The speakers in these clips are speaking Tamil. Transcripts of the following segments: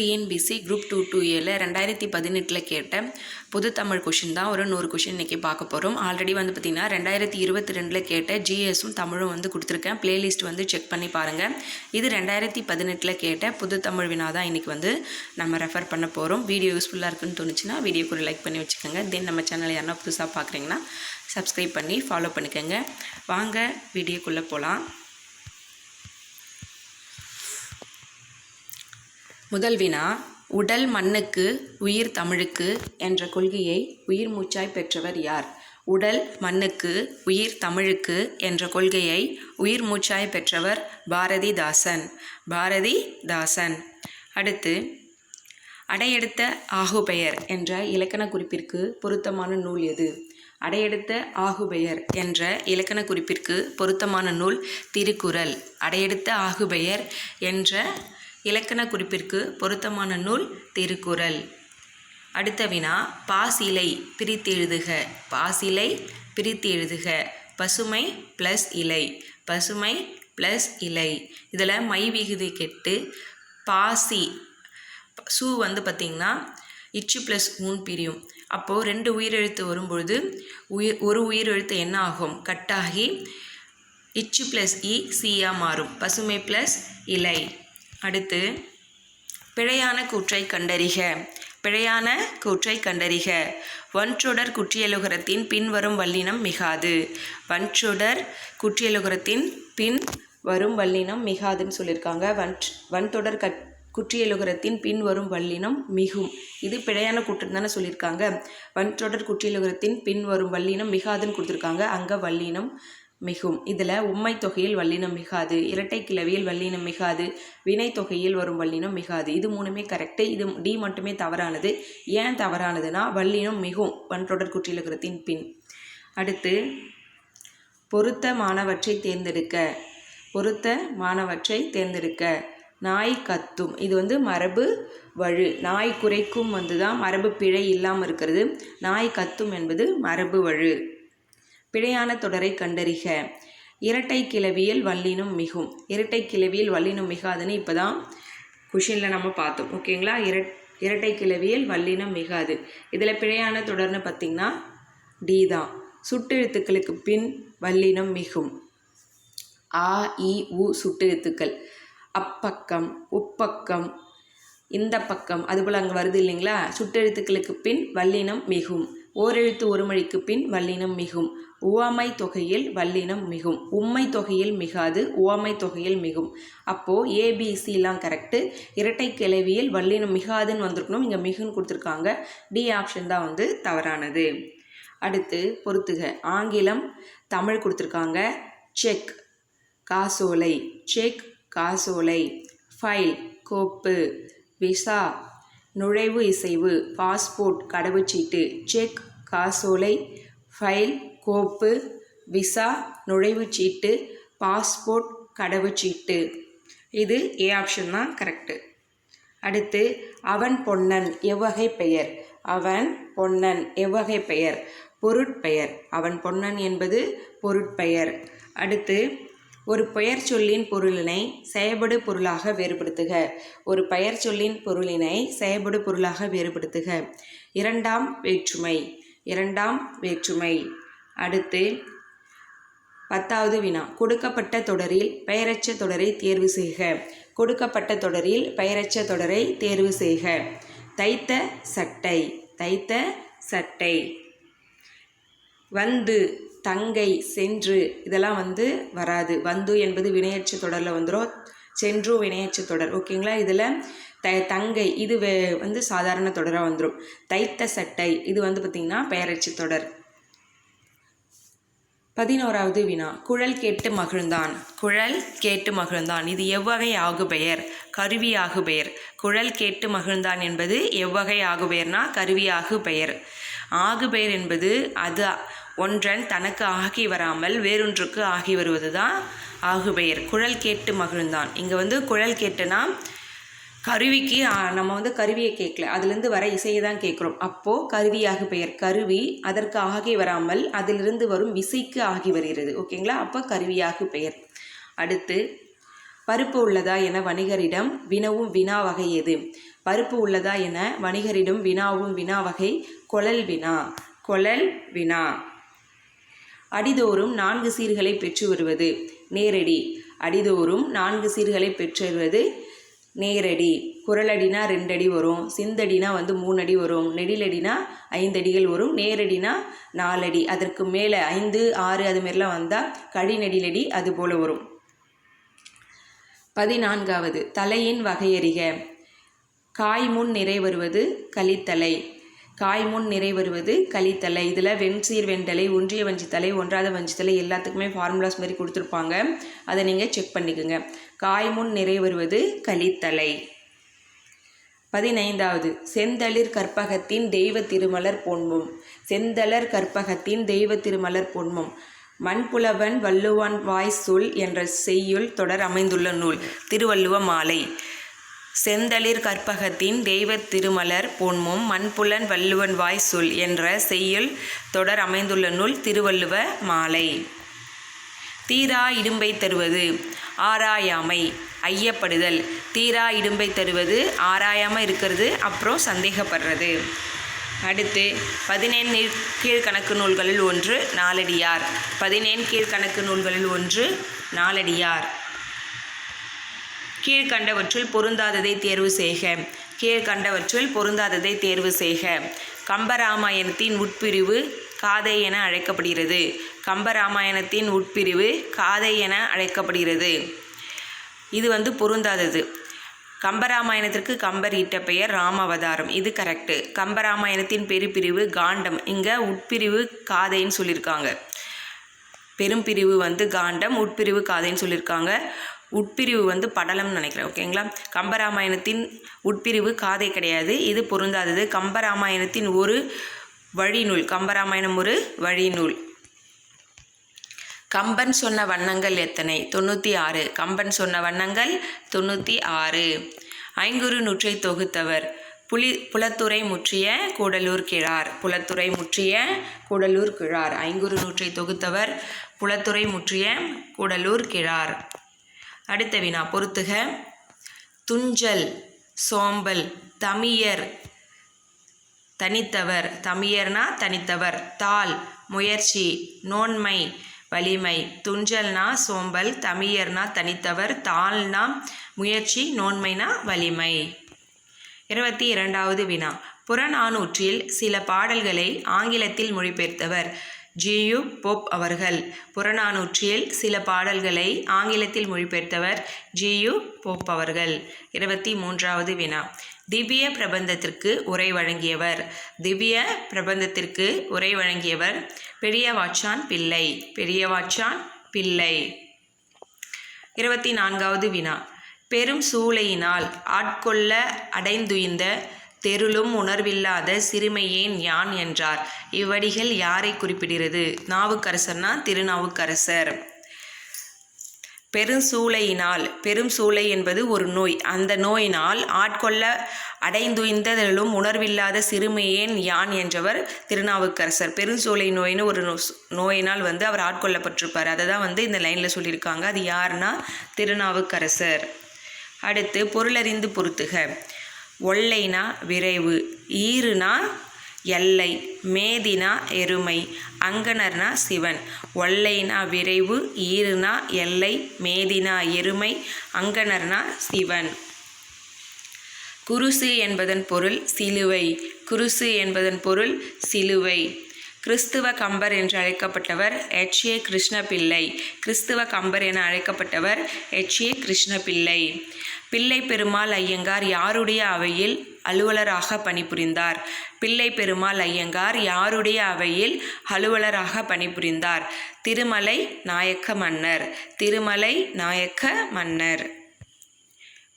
டிஎன்பிசி குரூப் டூ டூ ஏல ரெண்டாயிரத்தி பதினெட்டில் கேட்ட புது தமிழ் கொஷின் தான் ஒரு நூறு கொஷின் இன்றைக்கி பார்க்க போகிறோம் ஆல்ரெடி வந்து பார்த்திங்கன்னா ரெண்டாயிரத்தி இருபத்தி ரெண்டில் கேட்ட ஜிஎஸும் தமிழும் வந்து கொடுத்துருக்கேன். பிளேலிஸ்ட் வந்து செக் பண்ணி பாருங்கள் இது ரெண்டாயிரத்தி பதினெட்டில் கேட்ட புது தமிழ் வினா தான் இன்றைக்கி வந்து நம்ம ரெஃபர் பண்ண போகிறோம் வீடியோ யூஸ்ஃபுல்லாக இருக்குன்னு தோணுச்சுன்னா வீடியோக்கு ஒரு லைக் பண்ணி வச்சுக்கோங்க. தென் நம்ம சேனல் யாரா புதுசாக பார்க்குறீங்கன்னா சப்ஸ்கிரைப் பண்ணி ஃபாலோ பண்ணிக்கோங்க. வாங்க வீடியோக்குள்ளே போகலாம் முதல் வினா உடல் மண்ணுக்கு உயிர் தமிழுக்கு என்ற கொள்கையை உயிர் மூச்சாய் பெற்றவர் யார்? உடல் மண்ணுக்கு உயிர் தமிழுக்கு என்ற கொள்கையை உயிர் மூச்சாய் பெற்றவர் பாரதிதாசன். பாரதிதாசன். அடுத்து அடையெடுத்த ஆகுபெயர் என்ற இலக்கண குறிப்பிற்கு பொருத்தமான நூல் எது? அடையெடுத்த ஆகுபெயர் என்ற இலக்கண குறிப்பிற்கு பொருத்தமான நூல் திருக்குறள். அடையெடுத்த ஆகுபெயர் என்ற இலக்கண குறிப்பிற்கு பொருத்தமான நூல் திருக்குறள். அடுத்த வினா பாசிலை பிரித்து எழுதுக. பாசிலை பிரித்து எழுதுக. பசுமை ப்ளஸ் இலை. பசுமை ப்ளஸ் இலை. இதில் மை விகுதி கெட்டு பாசி சு வந்து பார்த்திங்கன்னா இச்சு ப்ளஸ் ஊன் பிரியும். அப்போது ரெண்டு உயிரெழுத்து வரும்பொழுது உயிர் ஒரு உயிரெழுத்து என்ன ஆகும்? கட்டாகி இச்சு ப்ளஸ் இ சியாக மாறும். பசுமை ப்ளஸ் இலை. அடுத்து பிழையான கூற்றை கண்டறிக. பிழையான கூற்றை கண்டறிக. வன்றொடர் குற்றியலுகரத்தின் பின்வரும் வல்லினம் மிகாது. வன்றொடர் குற்றியலுகரத்தின் பின் வரும் வல்லினம் மிகாதுன்னு சொல்லியிருக்காங்க வன் வன்தொடர் கட் குற்றியலுகரத்தின் பின் வரும் வல்லினம் மிகும். இது பிழையான கூற்று தானே சொல்லியிருக்காங்க வன்றொடர் குற்றியலுகரத்தின் பின் வரும் வல்லினம் மிகாதுன்னு கொடுத்துருக்காங்க. அங்கே வல்லினம் மிகும். இதில் உம்மை தொகையில் வல்லினம் மிகாது இரட்டை கிளவியில் வல்லினம் மிகாது வினை தொகையில் வரும் வல்லினம் மிகாது. இது மூணுமே கரெக்டு இது டி மட்டுமே தவறானது. ஏன் தவறானதுன்னா வல்லினம் மிகும். வன்றொடர் குற்றியலுகரத்தின் பின். அடுத்து பொருத்த மாணவற்றை தேர்ந்தெடுக்க. பொருத்த மாணவற்றை தேர்ந்தெடுக்க. நாய் கத்தும். இது வந்து மரபு வழு. நாய் குறைக்கும் வந்து தான் மரபு பிழை இல்லாமல் இருக்கிறது. நாய் கத்தும் என்பது மரபு வழு. பிழையான தொடரை கண்டறிக. இரட்டை கிளவியில் வல்லினம் மிகும். இரட்டை கிளவியில் வல்லினம் மிகாதுன்னு இப்போ தான் கொஷினில் நம்ம பார்த்தோம். ஓகேங்களா இர இரட்டை கிளவியில் வல்லினம் மிகாது. இதில் பிழையான தொடர்னு பார்த்திங்கன்னா டி தான். சுட்டெழுத்துக்களுக்கு பின் வல்லினம் மிகும். ஆ இ உ சுட்டெழுத்துக்கள் அப்பக்கம் உப்பக்கம் இந்த பக்கம் அதுபோல் அங்கே வருது இல்லைங்களா? சுட்டெழுத்துக்களுக்கு பின் வல்லினம் மிகும். ஓரெழுத்து ஒருமொழிக்கு பின் வல்லினம் மிகும். உவமை தொகையில் வல்லினம் மிகும். உம்மை தொகையில் மிகாது உவமை தொகையில் மிகும். அப்போது ஏபிசிலாம் கரெக்டு இரட்டை கிளவியில் வல்லினம் மிகாதுன்னு வந்திருக்கணும். இங்கே மிகுன்னு கொடுத்துருக்காங்க. டி ஆப்ஷன் தான் வந்து தவறானது. அடுத்து பொறுத்துக. ஆங்கிலம் தமிழ் கொடுத்துருக்காங்க. செக் காசோலை. செக் காசோலை. ஃபைல் கோப்பு. விசா நுழைவு இசைவு. பாஸ்போர்ட் கடவுச்சீட்டு. செக் காசோலை ஃபைல் கோப்பு விசா நுழைவுச்சீட்டு பாஸ்போர்ட் கடவுச்சீட்டு. இது ஏ ஆப்ஷன் தான் கரெக்டு அடுத்து அவன் பொன்னன் எவ்வகை பெயர்? அவன் பொன்னன் எவ்வகை பெயர்? பொருட்பெயர். அவன் பொன்னன் என்பது பொருட்பெயர். அடுத்து ஒரு பெயர் சொல்லின் பொருளினை செயபடு பொருளாக வேறுபடுத்துக. ஒரு பெயர் சொல்லின் பொருளினை செயபடு பொருளாக வேறுபடுத்துக. இரண்டாம் வேற்றுமை. இரண்டாம் வேற்றுமை. அடுத்து பத்தாவது வினா. கொடுக்கப்பட்ட தொடரில் பெயரச்ச தொடரை தேர்வு செய்க. கொடுக்கப்பட்ட தொடரில் பெயரச்ச தொடரை தேர்வு செய்க. தைத்த சட்டை. தைத்த சட்டை. வந்து தங்கை சென்று இதெல்லாம் வந்து வராது. வந்து என்பது வினையற்ற தொடரில் வந்துடும் சென்று வினையச்சு தொடர். ஓகேங்களா? இதில் த தங்கை இது வே வந்து சாதாரண தொடராக வந்துடும் தைத்த சட்டை இது வந்து பார்த்திங்கன்னா பெயரச்சு தொடர். பதினோராவது வினா. குழல் கேட்டு மகிழ்ந்தான். குழல் கேட்டு மகிழ்ந்தான். இது எவ்வகை ஆகுபெயர்? கருவி ஆகுபெயர். குழல் கேட்டு மகிழ்ந்தான் என்பது எவ்வகை ஆகுபெயர்னா கருவி ஆகுபெயர். ஆகுபெயர் என்பது அது ஒன்றன் தனக்கு ஆகி வராமல் வேறொன்றுக்கு ஆகி வருவது தான் ஆகுபெயர். குழல் கேட்டு மகிழ்ந்தான். இங்கே வந்து குழல் கேட்டுனா கருவிக்கு நம்ம வந்து கருவியை கேட்கல. அதுலேருந்து வர இசையை தான் கேட்குறோம். அப்போது கருவியாக பெயர். கருவி அதற்கு ஆகி வராமல் அதிலிருந்து வரும் விசைக்கு ஆகி வருகிறது. ஓகேங்களா? அப்போ கருவியாக பெயர். அடுத்து பருப்பு உள்ளதா என வணிகரிடம் வினவும் வினா வகை எது? பருப்பு உள்ளதா என வணிகரிடம் வினாவும் வினா வகை. கொழல் வினா. கொழல் வினா. அடிதோறும் நான்கு சீர்களை பெற்று வருவது நேரடி. அடிதோறும் நான்கு சீர்களை பெற்று வருவது நேரடி. குரலடினா ரெண்டடி வரும். சிந்தடினா வந்து மூணடி வரும். நெடிலடினா ஐந்தடிகள் வரும். நேரடினா நாலடி. அதற்கு மேலே ஐந்து ஆறு அதுமாரிலாம் வந்தால் கடி நெடிலடி அது போல் வரும். பதினான்காவது. தலையின் வகையறிக. காய் முன் நிறை வருவது கலித்தலை. காய் முன் நிறை வருவது கலித்தலை இதில் வெண்சீர் வெண்டலை ஒன்றிய வஞ்சித்தலை ஒன்றாத வஞ்சித்தலை எல்லாத்துக்குமே ஃபார்முலாஸ் மாதிரி கொடுத்துருப்பாங்க. அதை நீங்கள் செக் பண்ணிக்கோங்க. காய் முன் நிறை வருவது கலித்தலை பதினைந்தாவது செந்தளிர் கற்பகத்தின் தெய்வ திருமலர் பொன்மும். செந்தளர் கற்பகத்தின் தெய்வ திருமலர் பொன்மும். மண்புலவன் வள்ளுவன் வாய் சொல் என்ற செய்யுள் தொடர் அமைந்துள்ள நூல். திருவள்ளுவ மாலை. செந்தளிர் கற்பகத்தின் தெய்வத் திருமலர் பொன்மும் மண்புலன் வள்ளுவன் வாய் சொல் என்ற செய்யுள் தொடர் அமைந்துள்ள நூல் திருவள்ளுவ மாலை. தீரா இடும்பை தருவது ஆராயாமை ஐயப்படுதல். தீரா இடும்பை தருவது ஆராயாமல் இருக்கிறது அப்புறம் சந்தேகப்படுறது. அடுத்து பதினேழு கீழ்கணக்கு நூல்களில் ஒன்று நாலடியார். பதினேழு கீழ்கணக்கு நூல்களில் ஒன்று நாலடியார். கீழ்கண்டவற்றுள் பொருந்தாததை தேர்வு செய்க. கீழ்கண்டவற்றுள் பொருந்தாததை தேர்வு செய்க. கம்பராமாயணத்தின் உட்பிரிவு காதை என அழைக்கப்படுகிறது. கம்பராமாயணத்தின் உட்பிரிவு காதை என அழைக்கப்படுகிறது. இது வந்து பொருந்தாதது. கம்பராமாயணத்திற்கு கம்பர் இட்ட பெயர் ராமவதாரம். இது கரெக்டு. கம்பராமாயணத்தின் பெருப்பிரிவு காண்டம். இங்கே உட்பிரிவு காதைன்னு சொல்லியிருக்காங்க பெரும்பிரிவு வந்து காண்டம் உட்பிரிவு காதைன்னு சொல்லியிருக்காங்க உட்பிரிவு வந்து படலம்னு நினைக்கிறேன் ஓகேங்களா கம்பராமாயணத்தின் உட்பிரிவு காதை கிடையாது இது பொருந்தாதது. கம்பராமாயணத்தின் ஒரு வழிநூல் கம்பராமாயணம் ஒரு வழிநூல். கம்பன் சொன்ன வண்ணங்கள் எத்தனை? தொண்ணூற்றி ஆறு. கம்பன் சொன்ன வண்ணங்கள் தொண்ணூற்றி ஆறு. ஐங்குறு நூற்றை தொகுத்தவர். புலி புலத்துறை முற்றிய கூடலூர் கிழார். புலத்துறை முற்றிய கூடலூர் கிழார். ஐங்குறு நூற்றை தொகுத்தவர். புலத்துறை முற்றிய கூடலூர் கிழார். அடுத்த வினா பொறுத்துக. துஞ்சல் சோம்பல் தமியர் தனித்தவர். தமியர்னா தனித்தவர். தாள் முயற்சி நோன்மை வலிமை. துஞ்சல்னா சோம்பல் தமியர்னா தனித்தவர். தாள்னா முயற்சி நோன்மைனா வலிமை. இருபத்தி இரண்டாவது வினா புறநானூற்றில் சில பாடல்களை ஆங்கிலத்தில் மொழிபெயர்த்தவர். ஜியு போப் அவர்கள். புறநானூற்றில் சில பாடல்களை ஆங்கிலத்தில் மொழிபெயர்த்தவர் ஜியு போப் அவர்கள். இருபத்தி மூன்றாவது வினா. திவ்ய பிரபந்தத்திற்கு உரை வழங்கியவர். திவ்ய பிரபந்தத்திற்கு உரை வழங்கியவர் பெரியவாச்சான் பிள்ளை. பெரியவாச்சான் பிள்ளை. இருபத்தி நான்காவது வினா. பெரும் சூளையினால் ஆட்கொள்ள அடைந்துயிந்த தெருளும் உணர்வில்லாத சிறுமையேன் யான் என்றார். இவ்வடிகள் யாரை குறிப்பிடுகிறது? நாவுக்கரசர்னா திருநாவுக்கரசர். பெருசூளையினால் பெரும் சூளை என்பது ஒரு நோய். அந்த நோயினால் ஆட்கொள்ள அடைந்துய்ந்ததிலும் உணர்வில்லாத சிறுமையேன் யான் என்றவர் திருநாவுக்கரசர். பெருஞ்சூளை நோயின்னு ஒரு நோயினால் வந்து அவர் ஆட்கொள்ளப்பட்டிருப்பார். அதை தான் வந்து இந்த லைனில் சொல்லியிருக்காங்க. அது யாருன்னா திருநாவுக்கரசர். அடுத்து பொருளறிந்து பொறுத்துக ஒல்லைனா விரைவு ஈறுனா எல்லை மேதினா எருமை அங்கனர்னா சிவன். ஒல்லைனா விரைவு ஈறுனா எல்லை மேதினா எருமை அங்கனர்னா சிவன். குருசு என்பதன் பொருள் சிலுவை. குருசு என்பதன் பொருள் சிலுவை. கிறிஸ்துவ கம்பர் என்று அழைக்கப்பட்டவர் எச் ஏ கிருஷ்ணபிள்ளை. கிறிஸ்துவ கம்பர் என அழைக்கப்பட்டவர் எச் ஏ கிருஷ்ணபிள்ளை. பிள்ளை பெருமாள் ஐயங்கார் யாருடைய அவையில் அலுவலராக பணிபுரிந்தார்? பிள்ளை பெருமாள் ஐயங்கார் யாருடைய அவையில் அலுவலராக பணிபுரிந்தார்? திருமலை நாயக்க மன்னர். திருமலை நாயக்க மன்னர்.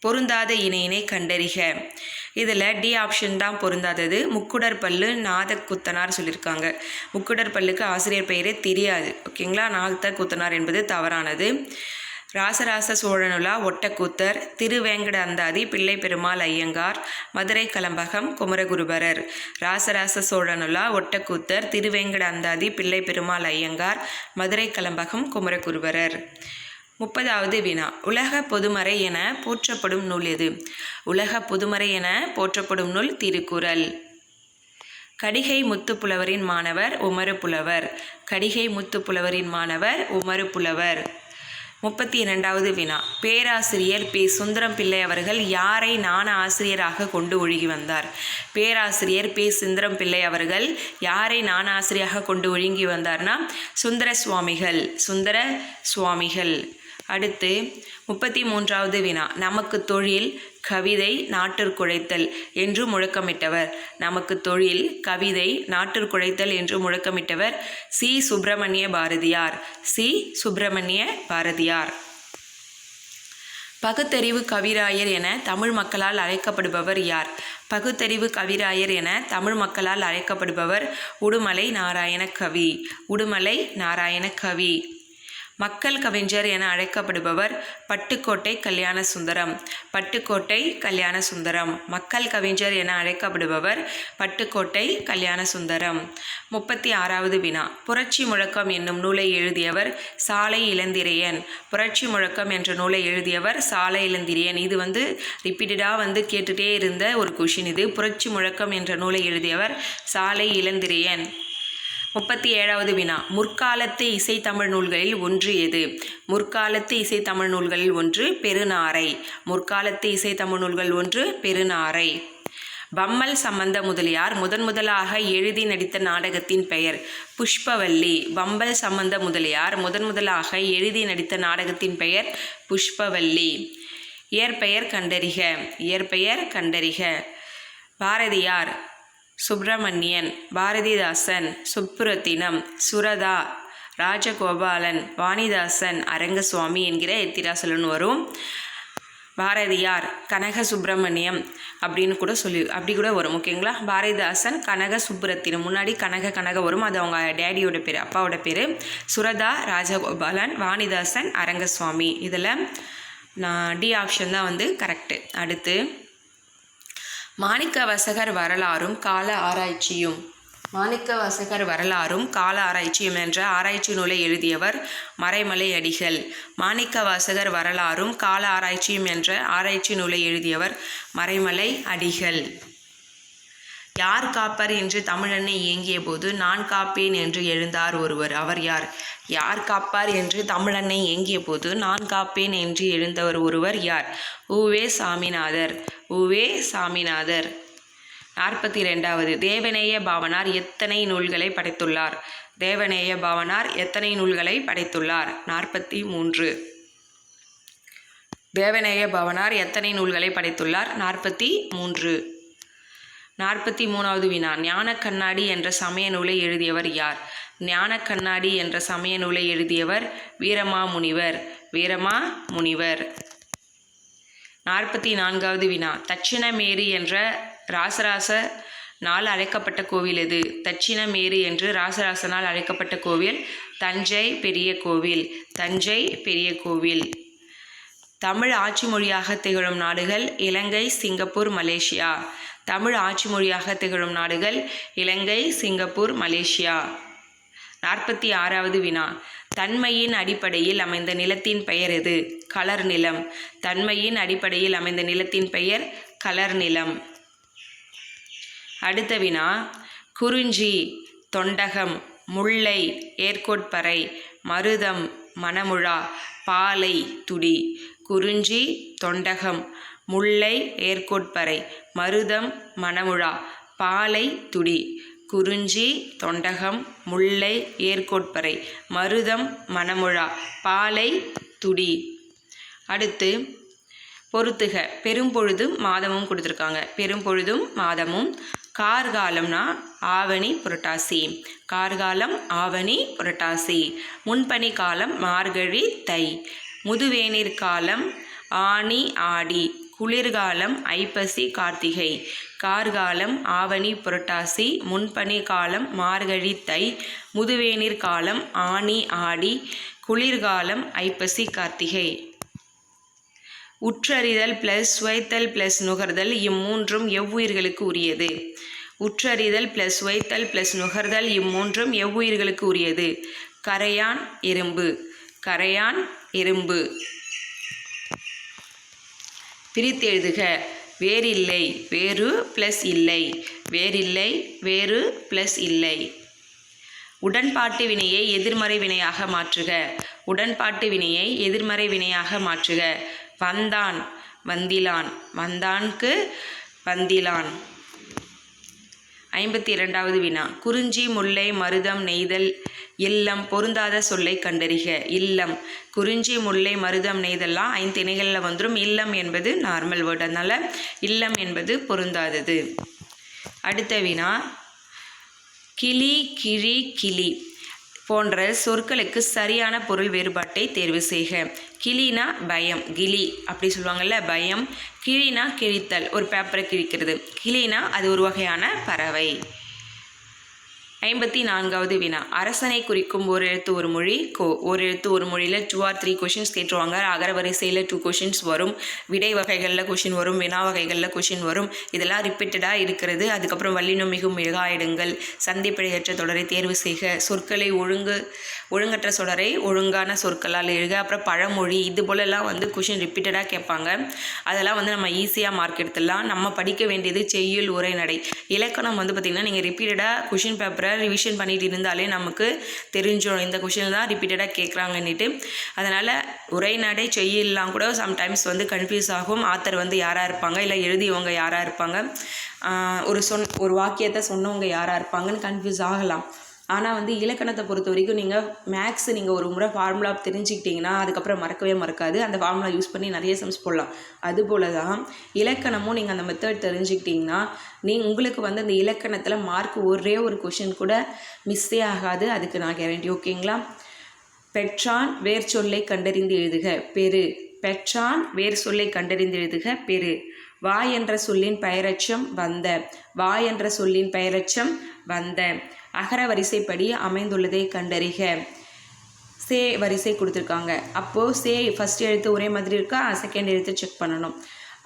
பொருந்தாத இணையினை கண்டறிக. இதில் டி ஆப்ஷன் தான் பொருந்தாதது. முக்குடர் பல்லு நாத குத்தனார் சொல்லியிருக்காங்க முக்குடர் பல்லுக்கு ஆசிரியர் பெயரே தெரியாது. ஓகேங்களா? நாத குத்தனார் என்பது தவறானது. ராசராச சோழனுலா ஒட்டக்கூத்தர் திருவேங்கட அந்தாதி பிள்ளை பெருமாள் ஐயங்கார் மதுரை கலம்பகம் குமரகுருபரர். ராசராச சோழனுலா ஒட்டக்கூத்தர் திருவேங்கட அந்தாதி பிள்ளை பெருமாள் ஐயங்கார் மதுரை கலம்பகம் குமரகுருபரர். முப்பதாவது வினா. உலக பொதுமறை என போற்றப்படும் நூல் எது? உலக பொதுமறை என போற்றப்படும் நூல் திருக்குறள். கடிகை முத்துப்புலவரின் மாணவர் உமறு புலவர். கடிகை முத்துப்புலவரின் மாணவர் உமறு புலவர். முப்பத்தி இரண்டாவது வினா. பேராசிரியர் பி. சுந்தரம் பிள்ளை அவர்கள் யாரை நாண ஆசிரியராக கொண்டு ஒழுகி வந்தார்? பேராசிரியர் பி. சுந்தரம் பிள்ளை அவர்கள் யாரை நாண ஆசிரியராக கொண்டு ஒழுங்கி வந்தார்னா? சுந்தர சுவாமிகள் சுந்தர சுவாமிகள் அடுத்து முப்பத்தி மூன்றாவது வினா. நமக்கு தொழில் கவிதை நாட்டிற்குழைத்தல் என்று முழக்கமிட்டவர். நமக்கு தொழில் கவிதை நாட்டிற்குழைத்தல் என்று முழக்கமிட்டவர் சி. சுப்பிரமணிய பாரதியார். சி. சுப்பிரமணிய பாரதியார். பகுத்தறிவு கவிராயர் என தமிழ் மக்களால் அழைக்கப்படுபவர் யார்? பகுத்தறிவு கவிராயர் என தமிழ் மக்களால் அழைக்கப்படுபவர் உடுமலை நாராயண கவி. உடுமலை நாராயண கவி. மக்கள் கவிஞர் என அழைக்கப்படுபவர் பட்டுக்கோட்டை கல்யாண சுந்தரம் பட்டுக்கோட்டை கல்யாண சுந்தரம் மக்கள் கவிஞர் என அழைக்கப்படுபவர் பட்டுக்கோட்டை கல்யாண சுந்தரம் முப்பத்தி ஆறாவது வினா. புரட்சி முழக்கம் என்னும் நூலை எழுதியவர் சாலை இளந்திரையன். புரட்சி முழக்கம் என்ற நூலை எழுதியவர் சாலை இளந்திரையன். இது வந்து ரிப்பீட்டடாக வந்து கேட்டுகிட்டே இருந்த ஒரு கொஷின் இது. புரட்சி முழக்கம் என்ற நூலை எழுதியவர் சாலை இளந்திரையன். முப்பத்தி ஏழாவது வினா. முற்காலத்து இசைத்தமிழ் நூல்களில் ஒன்று எது? முற்காலத்து இசைத்தமிழ் நூல்களில் ஒன்று பெருநாரை. முற்காலத்து இசைத்தமிழ் நூல்கள் ஒன்று பெருநாரை. பம்மல் சம்பந்த முதலியார் முதன் முதலாக எழுதி நடித்த நாடகத்தின் பெயர் புஷ்பவல்லி. பம்பல் சம்பந்த முதலியார் முதன் முதலாக எழுதி நடித்த நாடகத்தின் பெயர் புஷ்பவல்லி. இயற்பெயர் கண்டறிக. இயற்பெயர் கண்டறிக. பாரதியார் சுப்பிரமணியன் பாரதிதாசன் சுப்புரத்தினம் சுரதா ராஜகோபாலன் வாணிதாசன் அரங்கசுவாமி என்கிற எத்திராசலன் வரும். பாரதியார் கனக சுப்பிரமணியம் அப்படின்னு கூட சொல்லி அப்படி கூட வரும். ஓகேங்களா பாரதிதாசன் கனக சுப்புரத்தினம் முன்னாடி கனக கனக வரும். அது அவங்க டேடியோட பேர் அப்பாவோட பேர். சுரதா ராஜகோபாலன் வாணிதாசன் அரங்கசுவாமி. இதில் நான் டி ஆப்ஷன் தான் வந்து கரெக்டு அடுத்து மாணிக்கவசகர் வரலாறும் கால ஆராய்ச்சியும். மாணிக்கவாசகர் வரலாறும் கால ஆராய்ச்சியும் என்ற ஆராய்ச்சி நூலை எழுதியவர் மறைமலை அடிகள். மாணிக்கவாசகர் வரலாறும் கால ஆராய்ச்சியும் என்ற ஆராய்ச்சி நூலை எழுதியவர் மறைமலை அடிகள். யார் காப்பர் என்று தமிழனை இயங்கிய போது நான் காப்பேன் என்று எழுந்தார் ஒருவர். அவர் யார்? யார் காப்பார் என்று தமிழனை இயங்கிய போது நான் காப்பேன் என்று எழுந்தவர் ஒருவர் யார்? உவே சாமிநாதர். உவே சாமிநாதர். நாற்பத்தி ரெண்டாவது தேவநேய பாவனார் எத்தனை நூல்களை படைத்துள்ளார்? தேவநேய பாவனார் எத்தனை நூல்களை படைத்துள்ளார்? நாற்பத்தி மூன்று தேவநேய பாவனார் எத்தனை நூல்களை படைத்துள்ளார்? நாற்பத்தி மூன்று நாற்பத்தி மூணாவது வினா. ஞான கண்ணாடி என்ற சமய நூலை எழுதியவர் யார்? ஞான கண்ணாடி என்ற சமய நூலை எழுதியவர் வீரமா முனிவர் வீரமா முனிவர் நாற்பத்தி நான்காவது வினா. தட்சிணமேரி என்ற ராசராச நாள் அழைக்கப்பட்ட கோவில் எது? தட்சிணமேரு என்று ராசராசனால் அழைக்கப்பட்ட கோவில் தஞ்சை பெரிய கோவில். தஞ்சை பெரிய கோவில். தமிழ் ஆட்சி மொழியாக திகழும் நாடுகள் இலங்கை சிங்கப்பூர் மலேசியா. தமிழ் ஆட்சி மொழியாக திகழும் நாடுகள் இலங்கை சிங்கப்பூர் மலேசியா. நாற்பத்தி ஆறாவது வினா. தன்மையின் அடிப்படையில் அமைந்த நிலத்தின் பெயர் எது? கலர் நிலம். தன்மையின் அடிப்படையில் அமைந்த நிலத்தின் பெயர் கலர் நிலம். அடுத்த வினா. குறிஞ்சி தொண்டகம் முல்லை ஏர்கோட்பறை மருதம் மணமுழா பாலை துடி. குறிஞ்சி தொண்டகம் முல்லை ஏர்கோட்பறை மருதம் மணமுழா பாலை துடி குறிஞ்சி தொண்டகம் முல்லை ஏர்கோட்பறை மருதம் மணமுழா பாலை துடி. அடுத்து பொறுத்துக. பெரும்பொழுதும் மாதமும் கொடுத்துருக்காங்க. பெரும்பொழுதும் மாதமும் கார்காலம்னா ஆவணி புரட்டாசி. கார்காலம் ஆவணி புரட்டாசி. முன்பனி காலம் மார்கழி தை. முதுவேநீர் காலம் ஆனி ஆடி. குளிர்காலம் ஐப்பசி கார்த்திகை. கார்காலம் ஆவணி புரட்டாசி முன்பனி காலம் மார்கழி தை முதுவேநீர் காலம் ஆனி ஆடி குளிர்காலம் ஐப்பசி கார்த்திகை. உற்றறிதல் ப்ளஸ் சுவைத்தல் ப்ளஸ் நுகர்தல் இம்மூன்றும் எவ்வுயிர்களுக்கு உரியது? உற்றறிதல் ப்ளஸ் சுவைத்தல் ப்ளஸ் நுகர்தல் இம்மூன்றும் எவ்வுயிர்களுக்கு உரியது? கரையான் எறும்பு கரையான் இரும்பு. பிரித்து எழுதுக. வேறில்லை வேறு ப்ளஸ் இல்லை. வேறில்லை வேறு ப்ளஸ் இல்லை. உடன்பாட்டு வினையை எதிர்மறை வினையாக மாற்றுக. உடன்பாட்டு வினையை எதிர்மறை வினையாக மாற்றுக. வந்தான் வந்திலான். வந்தான்க்கு வந்திலான். ஐம்பத்தி இரண்டாவது வினா. குறிஞ்சி முல்லை மருதம் நெய்தல் இல்லம் பொருந்தாத சொல்லை கண்டறிக. இல்லம். குறிஞ்சி முல்லை மருதம் நெய்தல்லாம் ஐந்திணைகளில் வந்துடும் இல்லம் என்பது நார்மல் வேர்ட் அதனால் இல்லம் என்பது பொருந்தாதது. அடுத்த வினா. கிளி கிழி கிளி. போன்ற சொற்களுக்கு சரியான பொருள் வேறுபாட்டை தேர்வு செய்க. கிளினா பயம் கிளி அப்படி சொல்லுவாங்கல்ல பயம். கிளினா கிழித்தல் ஒரு பேப்பரை கிழிக்கிறது. கிளினா அது ஒரு வகையான பறவை. ஐம்பத்தி நான்காவது வினா. அரசனை குறிக்கும் ஒரு எழுத்து ஒரு மொழி கோ ஒரு எழுத்து ஒரு மொழியில் டூ ஆர் த்ரீ கொஷின்ஸ் கேட்டுருவாங்க. அகர வரிசையில் டூ கொஷின்ஸ் வரும். விடை வகைகளில் கொஷின் வரும். வினா வகைகளில் கொஷின் வரும். இதெல்லாம் ரிப்பீட்டடாக இருக்கிறது. அதுக்கப்புறம் வல்லினம் மிகும் மிகாயிடுங்கள் சந்திப்பிழையற்ற தொடரை தேர்வு செய்க. சொற்களை ஒழுங்கு ஒழுங்கற்ற தொடரை ஒழுங்கான சொற்களால் எழுக. அப்புறம் பழமொழி இது போலெல்லாம் வந்து கொஷின் ரிப்பீட்டடாக கேட்பாங்க. அதெல்லாம் வந்து நம்ம ஈஸியாக மார்க் எடுத்துடலாம். நம்ம படிக்க வேண்டியது செய்யுள் உரைநடை. இலக்கணம் வந்து பார்த்திங்கன்னா நீங்கள் ரிப்பீட்டடாக கொஷின் பேப்பரை ரிவிஷன் பண்ணிட்டு இருந்தாலே நமக்கு தெரிஞ்சிடும். இந்த கொஷின் தான் ரிப்பீட்டடாக கேட்குறாங்கன்னுட்டு அதனால் உரைநடை செய்யலாம் கூட சம்டைம்ஸ் வந்து கன்ஃபியூஸ் ஆகும். ஆத்தர் வந்து யாராக இருப்பாங்க? இல்லை எழுதியவங்க யாராக இருப்பாங்க? ஒரு சொன் ஒரு வாக்கியத்தை சொன்னவங்க யாராக இருப்பாங்கன்னு கன்ஃபியூஸ் ஆகலாம். ஆனால் வந்து இலக்கணத்தை பொறுத்த வரைக்கும் நீங்கள் மேக்ஸ் நீங்கள் ஒரு முறை ஃபார்முலா தெரிஞ்சுக்கிட்டிங்கன்னா அதுக்கப்புறம் மறக்கவே மறக்காது. அந்த ஃபார்முலா யூஸ் பண்ணி நிறைய சம்ஸ் போடலாம். அதுபோல தான் இலக்கணமும் நீங்கள் அந்த மெத்தட் தெரிஞ்சுக்கிட்டிங்கன்னா நீ உங்களுக்கு வந்து அந்த இலக்கணத்தில் மார்க் ஒரே ஒரு கொஷின் கூட மிஸ்ஸே ஆகாது. அதுக்கு நான் கேரண்டி ஓகேங்களா பெற்றான் வேர் சொல்லை கண்டறிந்து எழுதுக பெரு பெற்றான் வேர் சொல்லை கண்டறிந்து எழுதுக பெரு வா என்ற சொல்லின் பெயரச்சம் வந்த. வா என்ற சொல்லின் பெயரச்சம் வந்த. அகர வரிசைப்படி அமைந்துள்ளதை கண்டறிக. சே வரிசை கொடுத்துருக்காங்க. அப்போது சே ஃபஸ்ட் எழுத்து ஒரே மாதிரி இருக்கா? செகண்ட் எழுத்து செக் பண்ணணும்.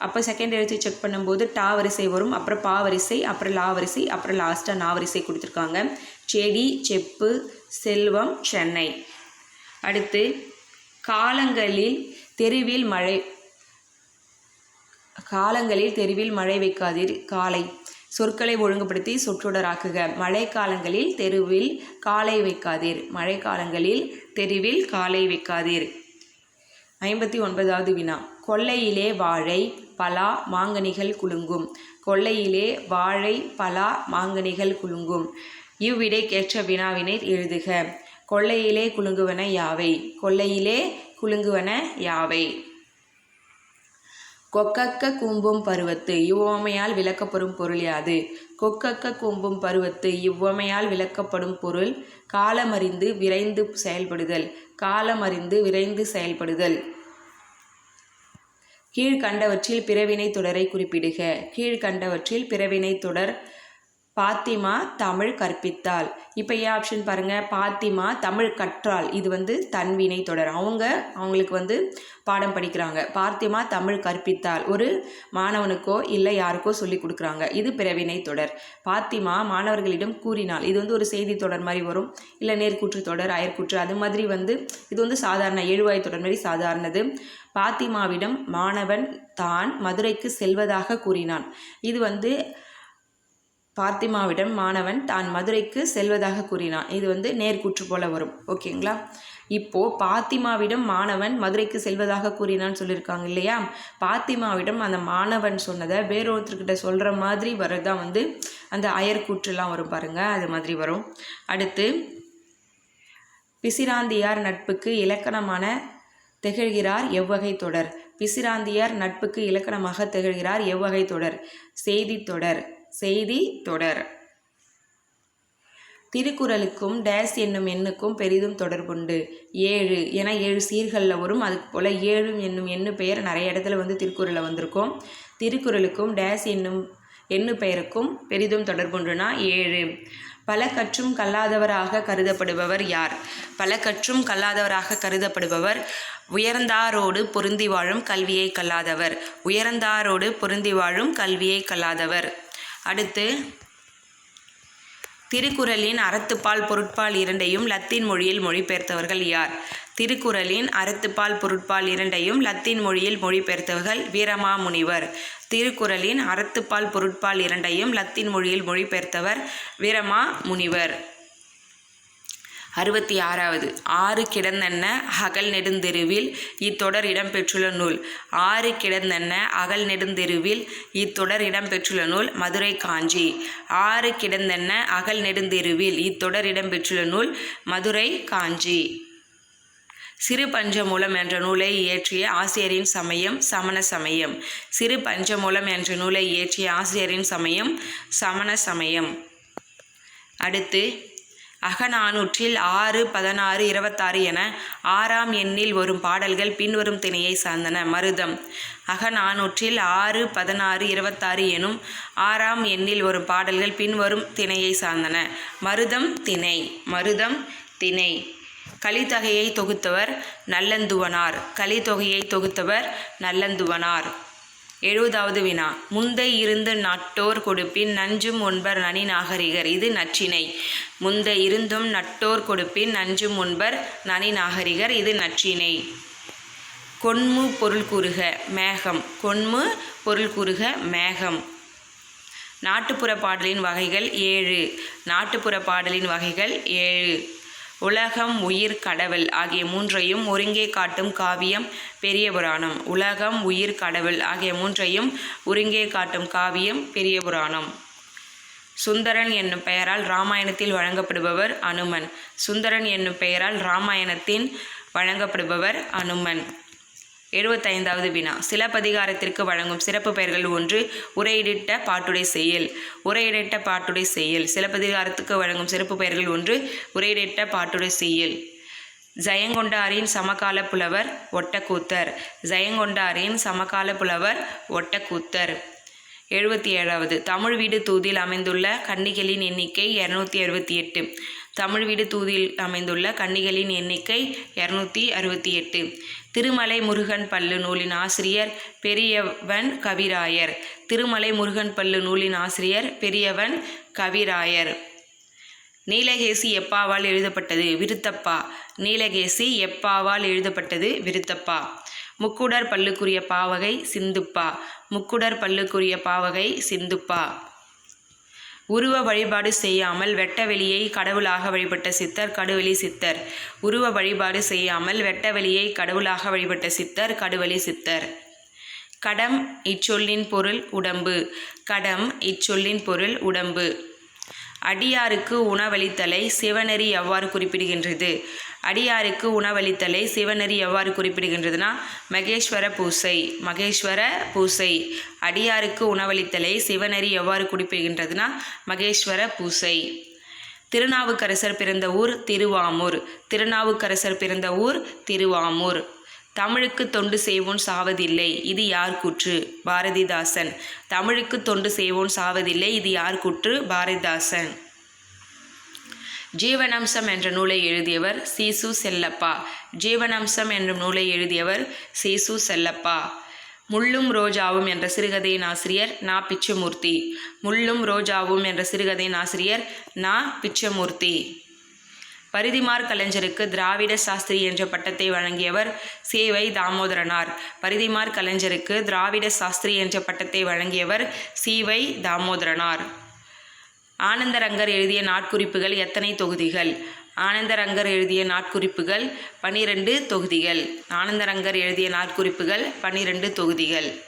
அப்போ செகண்ட் எழுத்து செக் பண்ணும்போது டா வரிசை வரும் அப்புறம் பா வரிசை அப்புறம் லா வரிசை அப்புறம் லாஸ்ட்டாக நா வரிசை கொடுத்துருக்காங்க. செடி செப்பு செல்வம் சென்னை. அடுத்து காலங்களில் தெருவில் மழை காலங்களில் தெருவில் மழை வைக்காதீர் காலை. சொற்களை ஒழுங்குபடுத்தி சொற்றொடராக்குக. மழைக்காலங்களில் தெருவில் காலை வைக்காதீர். மழைக்காலங்களில் தெருவில் காலை வைக்காதீர். ஐம்பத்தி ஒன்பதாவது வினா. கொல்லையிலே வாழை பலா மாங்கனிகள் குலுங்கும். கொல்லையிலே வாழை பலா மாங்கனிகள் குலுங்கும். இவ்விடைக்கேற்ற வினாவினை எழுதுக. கொள்ளையிலே குலுங்குவன யாவை? கொல்லையிலே குலுங்குவன யாவை? கொக்கக்க கூம்பும் பருவத்து இவ்வுவமையால் விளக்கப்படும் பொருள் யாது? கொக்கக்க கூம்பும் பருவத்து இவ்வுவமையால் விளக்கப்படும் பொருள் காலமறிந்து விரைந்து செயல்படுதல் காலமறிந்து விரைந்து செயல்படுதல். கீழ்கண்டவற்றில் பிறவினை தொடரை குறிப்பிடுக. கீழ்கண்டவற்றில் பிறவினை தொடர் பாத்திமா தமிழ் கற்பித்தாள். இப்போ ஏ ஆப்ஷன் பாருங்கள் பாத்திமா தமிழ் கற்றாள். இது வந்து தன்வினை தொடர். அவங்க அவங்களுக்கு வந்து பாடம் படிக்கிறாங்க. பாத்திமா தமிழ் கற்பித்தாள். ஒரு மாணவனுக்கோ இல்லை யாருக்கோ சொல்லி கொடுக்குறாங்க. இது பிறவினை தொடர். பாத்திமா மாணவர்களிடம் கூறினாள். இது வந்து ஒரு செய்தி தொடர் மாதிரி வரும். இல்லை நேர்கூற்று தொடர் அயற்கூற்று அது மாதிரி வந்து இது வந்து சாதாரண எழுவாய் தொடர் மாதிரி சாதாரணது. பாத்திமாவிடம் மாணவன் தான் மதுரைக்கு செல்வதாக கூறினான். இது வந்து பார்த்திமாவிடம் மாணவன் தான் மதுரைக்கு செல்வதாக கூறினான். இது வந்து நேர்கூற்று போல வரும். ஓகேங்களா? இப்போ பாத்திமாவிடம் மாணவன் மதுரைக்கு செல்வதாக கூறினான்னு சொல்லியிருக்காங்க இல்லையா? பாத்திமாவிடம் அந்த மாணவன் சொன்னதை வேறொருத்தர்கிட்ட சொல்கிற மாதிரி வரதான் வந்து அந்த அயர்கூற்றுலாம் வரும் பாருங்க. அது மாதிரி வரும். அடுத்து பிசிராந்தியார் நட்புக்கு இலக்கணமான திகழ்கிறார் எவ்வகை தொடர். பிசிராந்தியார் நட்புக்கு இலக்கணமாக திகழ்கிறார் எவ்வகை தொடர். செய்தி தொடர். செய்தி தொடர். திருக்குறளுக்கும் டேஸ் என்னும் எண்ணுக்கும் பெரிதும் தொடர்புண்டு. ஏழு என ஏழு சீர்களில் வரும். அது போல் ஏழும் என்னும் எண்ணு பெயர் நிறைய இடத்துல வந்து திருக்குறளில் வந்திருக்கும். திருக்குறளுக்கும் டேஸ் என்னும் எண்ணு பெயருக்கும் பெரிதும் தொடர்புண்டுனா ஏழு. பல கற்றும் கல்லாதவராக கருதப்படுபவர் யார்? பல கற்றும் கல்லாதவராக கருதப்படுபவர் உயர்ந்தாரோடு பொருந்தி வாழும் கல்வியை கல்லாதவர். உயர்ந்தாரோடு பொருந்தி வாழும் கல்வியை கல்லாதவர். அடுத்து திருக்குறளின் அறத்துப்பால் பொருட்பால் இரண்டையும் லத்தீன் மொழியில் மொழிபெயர்த்தவர்கள் யார்? திருக்குறளின் அறத்துப்பால் பொருட்பால் இரண்டையும் லத்தீன் மொழியில் மொழிபெயர்த்தவர்கள் வீரமாமுனிவர். திருக்குறளின் அறத்துப்பால் பொருட்பால் இரண்டையும் லத்தீன் மொழியில் மொழிபெயர்த்தவர் வீரமா முனிவர் அறுபத்தி ஆறாவது ஆறு கிடந்தன்ன அகல் நெடுந்தெருவில் இத்தொடர் இடம்பெற்றுள்ள நூல். ஆறு கிடந்தன்ன அகல் நெடுந்தெருவில் இத்தொடர் இடம்பெற்றுள்ள நூல் மதுரை காஞ்சி. ஆறு கிடந்தன்ன அகல் நெடுந்தெருவில் இத்தொடர் இடம்பெற்றுள்ள நூல் மதுரை காஞ்சி. சிறு பஞ்சமூலம் என்ற நூலை இயற்றிய ஆசிரியரின் சமயம் சமண சமயம். சிறு பஞ்சமூலம் என்ற நூலை இயற்றிய ஆசிரியரின் சமயம் சமண சமயம். அடுத்து அகநானூற்றில் ஆறு பதினாறு இருபத்தாறு என ஆறாம் எண்ணில் வரும் பாடல்கள் பின்வரும் திணையை சார்ந்தன. மருதம். அகநானூற்றில் ஆறு பதினாறு இருபத்தாறு எனும் ஆறாம் எண்ணில் வரும் பாடல்கள் பின்வரும் திணையை சார்ந்தன. மருதம் திணை. மருதம் திணை. கலித்தொகையை தொகுத்தவர் நல்லந்துவனார். கலித்தொகையை தொகுத்தவர் நல்லந்துவனார். எழுபதாவது வினா. முந்தை இருந்து நட்டோர் கொடுப்பின் நஞ்சும் ஒன்பர் நனி நாகரிகர் இது நற்றினை முந்தை இருந்தும் நட்டோர் கொடுப்பின் நஞ்சும் ஒன்பர் நனி நாகரிகர் இது நற்றினை கொன்மு பொருள் கூறுக மேகம். கொன்மு பொருள் கூறுக மேகம். நாட்டுப்புற பாடலின் வகைகள் ஏழு. நாட்டுப்புற பாடலின் வகைகள் ஏழு. உலகம் உயிர் கடவுள் ஆகிய மூன்றையும் ஒருங்கே காட்டும் காவியம் பெரிய புராணம். உலகம் உயிர் கடவுள் ஆகிய மூன்றையும் ஒருங்கே காட்டும் காவியம் பெரிய புராணம். சுந்தரன் என்னும் பெயரால் இராமாயணத்தில் வழங்கப்படுபவர் அனுமன். சுந்தரன் என்னும் பெயரால் இராமாயணத்தின் வழங்கப்படுபவர் அனுமன். எழுபத்தைந்தாவது வினா. சிலப்பதிகாரத்திற்கு வழங்கும் சிறப்பு பெயர்கள் ஒன்று உரையிடிட்ட பாட்டுடை செயல். உரையிடிட்ட பாட்டுடை செயல். சிலப்பதிகாரத்துக்கு வழங்கும் சிறப்பு பெயர்கள் ஒன்று உரையிடிட்ட பாட்டுடை செயல். ஜெயங்கொண்டாரின் சமகால புலவர் ஒட்டக்கூத்தர். ஜெயங்கொண்டாரின் சமகால புலவர் ஒட்டக்கூத்தர். எழுபத்தி ஏழாவது தமிழ் வீடு தூதில் அமைந்துள்ள கன்னிகளின் எண்ணிக்கை இரநூத்தி அறுபத்தி எட்டு. தமிழ் வீடு தூதில் அமைந்துள்ள கன்னிகளின் எண்ணிக்கை இரநூத்தி அறுபத்தி எட்டு. திருமலை முருகன் பல்லு நூலின் ஆசிரியர் பெரியவன் கவிராயர். திருமலை முருகன் பல்லு நூலின் ஆசிரியர் பெரியவன் கவிராயர். நீலகேசி எப்பாவால் எழுதப்பட்டது? விருத்தப்பா. நீலகேசி எப்பாவால் எழுதப்பட்டது? விருத்தப்பா. முக்குடர் பல்லுக்குரிய பாவகை சிந்துப்பா. முக்குடர் பல்லுக்குரிய பாவகை சிந்துப்பா. உருவ வழிபாடு செய்யாமல் வெட்டவெளியை கடவுளாக வழிபட்ட சித்தர் கடுவெளி சித்தர். உருவ வழிபாடு செய்யாமல் வெட்டவெளியை கடவுளாக வழிபட்ட சித்தர் கடுவெளி சித்தர். கடம் இச்சொல்லின் பொருள் உடம்பு. கடம் இச்சொல்லின் பொருள் உடம்பு. அடியாருக்கு உணவளித்தலை சிவநெறி எவ்வாறு குறிப்பிடுகின்றது? அடியாருக்கு உணவளித்தலை சிவநெறி எவ்வாறு குறிப்பிடுகின்றதுனா மகேஸ்வர பூசை மகேஸ்வர பூசை. அடியாருக்கு உணவளித்தலை சிவநெறி எவ்வாறு குறிப்பிடுகின்றதுனா மகேஸ்வர பூசை. திருநாவுக்கரசர் பிறந்த ஊர் திருவாமூர். திருநாவுக்கரசர் பிறந்த ஊர் திருவாமூர். தமிழுக்கு தொண்டு செய்வோன் சாவதில்லை இது யார் கூற்று? பாரதிதாசன். தமிழுக்கு தொண்டு செய்வோன் சாவதில்லை இது யார் கூற்று? பாரதிதாசன். ஜீவனம்சம் என்ற நூலை எழுதியவர் சீசு செல்லப்பா. ஜீவனம்சம் என்ற நூலை எழுதியவர் சீசு செல்லப்பா. முள்ளும் ரோஜாவும் என்ற சிறுகதையின் ஆசிரியர் நா. பிச்சமூர்த்தி. முள்ளும் ரோஜாவும் என்ற சிறுகதையின் ஆசிரியர் நா. பிச்சமூர்த்தி. பரிதிமார் கலைஞருக்கு திராவிட சாஸ்திரி என்ற பட்டத்தை வழங்கியவர் சேவை தாமோதரனார். பரிதிமார் கலைஞருக்கு திராவிட சாஸ்திரி என்ற பட்டத்தை வழங்கியவர் சீவை தாமோதரனார். ஆனந்தரங்கர் எழுதிய நாட்குறிப்புகள் எத்தனை தொகுதிகள்? ஆனந்தரங்கர் எழுதிய நாட்குறிப்புகள் பனிரெண்டு தொகுதிகள். ஆனந்தரங்கர் எழுதிய நாட்குறிப்புகள் பனிரெண்டு தொகுதிகள்.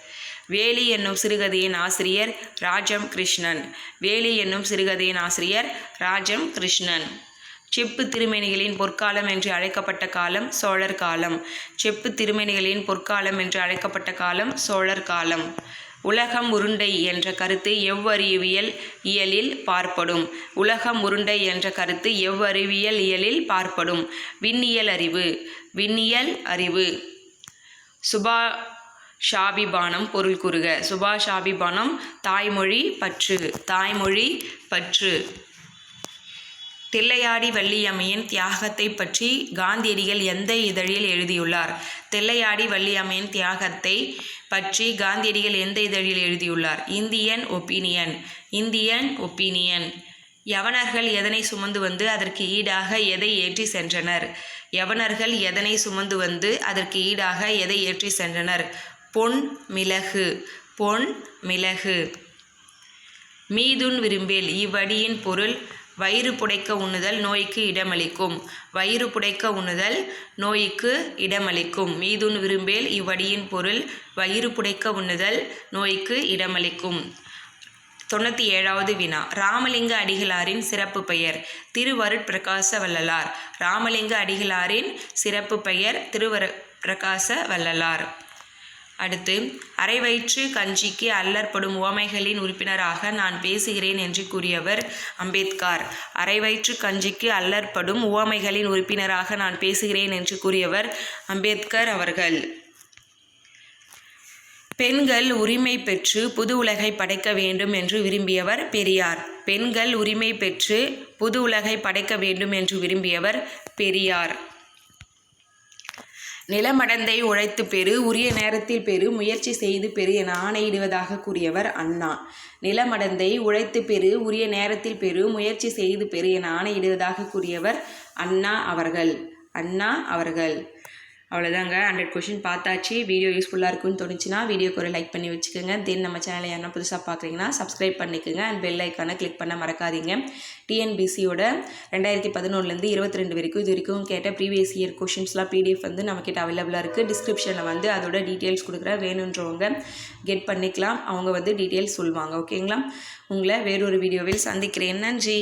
வேலி என்னும் சிறுகதையின் ஆசிரியர் ராஜம் கிருஷ்ணன். வேலி என்னும் சிறுகதையின் ஆசிரியர் ராஜம் கிருஷ்ணன். செப்பு திருமேனிகளின் பொற்காலம் என்று அழைக்கப்பட்ட காலம் சோழர் காலம். செப்பு திருமேனிகளின் பொற்காலம் என்று அழைக்கப்பட்ட காலம் சோழர் காலம். உலகம் உருண்டை என்ற கருத்து எவ்வறிவியல் இயலில் பார்ப்படும். உலகம் உருண்டை என்ற கருத்து எவ்வறிவியல் இயலில் பார்ப்படும். விண்ணியல் அறிவு விண்ணியல் அறிவு. சுபா ஷாபிபானம் பொருள் கூறுக. சுபா ஷாபிபானம் தாய்மொழி பற்று தாய்மொழி பற்று. தில்லையாடி வள்ளியம்மையின் தியாகத்தை பற்றி காந்தியடிகள் எந்த இதழில் எழுதியுள்ளார்? தில்லையாடி வள்ளியம்மையின் தியாகத்தை பற்றி காந்தியடிகள் எந்த இதழில் எழுதியுள்ளார்? Indian opinion. Indian opinion. யவனர்கள் எதனை சுமந்து வந்து அதற்கு ஈடாக எதை ஏற்றி சென்றனர்? யவனர்கள் எதனை சுமந்து வந்து அதற்கு ஈடாக எதை ஏற்றி சென்றனர்? பொன் மிளகு. பொன் மிளகு. மீதுன் விரும்பேல் இவ்வடியின் பொருள் வயிறு புடைக்க உண்ணுதல் நோய்க்கு இடமளிக்கும். வயிறு புடைக்க உண்ணுதல் நோய்க்கு இடமளிக்கும். மீதுன் விரும்பேல் இவ்வடியின் பொருள் வயிறு புடைக்க உண்ணுதல் நோய்க்கு இடமளிக்கும். தொண்ணூற்றி ஏழாவது வினா. ராமலிங்க அடிகளாரின் சிறப்பு பெயர் திருவருட்பிரகாச வள்ளலார் ராமலிங்க அடிகளாரின் சிறப்பு பெயர் திருவரு பிரகாச வள்ளலார் அடுத்து அரை வயிற்று கஞ்சிக்கு அல்லற்படும் உவமைகளின் உறுப்பினராக நான் பேசுகிறேன் என்று கூறியவர் அம்பேத்கர். அரைவயிற்று கஞ்சிக்கு அல்லற்படும் உவமைகளின் உறுப்பினராக நான் பேசுகிறேன் என்று கூறியவர் அம்பேத்கர் அவர்கள். பெண்கள் உரிமை பெற்று புது உலகை படைக்க வேண்டும் என்று விரும்பியவர் பெரியார். பெண்கள் உரிமை பெற்று புது உலகை படைக்க வேண்டும் என்று விரும்பியவர் பெரியார். நிலமடந்தை உழைத்து பெறு உரிய நேரத்தில் பெறு முயற்சி செய்து பெறு என ஆணையிடுவதாக கூறியவர் அண்ணா. நிலமடந்தை உழைத்து பெறு உரிய நேரத்தில் பெறு முயற்சி செய்து பெறு என ஆணையிடுவதாக கூறியவர் அண்ணா அவர்கள். அண்ணா அவர்கள். அவ்வளோதாங்க ஹண்ட்ரட் கொஷின் பார்த்தாச்சு. வீடியோ யூஸ்ஃபுல்லாக இருக்குன்னு தோணுச்சுன்னா வீடியோக்கு ஒரு லைக் பண்ணி வச்சுக்கோங்க. தென் நம்ம சேனலை யாரா புதுசாக பார்க்குறீங்கன்னா சப்ஸ்கிரைப் பண்ணிக்கோங்க. அண்ட் பெல் ஐக்கானை கிளிக் பண்ண மறக்காதீங்க. டிஎன்பிசியோட ரெண்டாயிரத்தி பதினொன்றுலேருந்து இருபத்தி ரெண்டு வரைக்கும் இது வரைக்கும் கேட்ட ப்ரீவியஸ் இயர் கொஷின்ஸ்லாம் பிடிஎஃப் வந்து நம்மக்கிட்ட அவைலபிளாக இருக்குது டிஸ்கிரிப்ஷனில் வந்து அதோட டீட்டெயில்ஸ் கொடுக்குறேன் வேணுன்றவங்க கெட் பண்ணிக்கலாம். அவங்க வந்து டீட்டெயில்ஸ் சொல்லுவாங்க. ஓகேங்களா உங்களை வேறொரு வீடியோவில் சந்திக்கிறேன். நன்றி.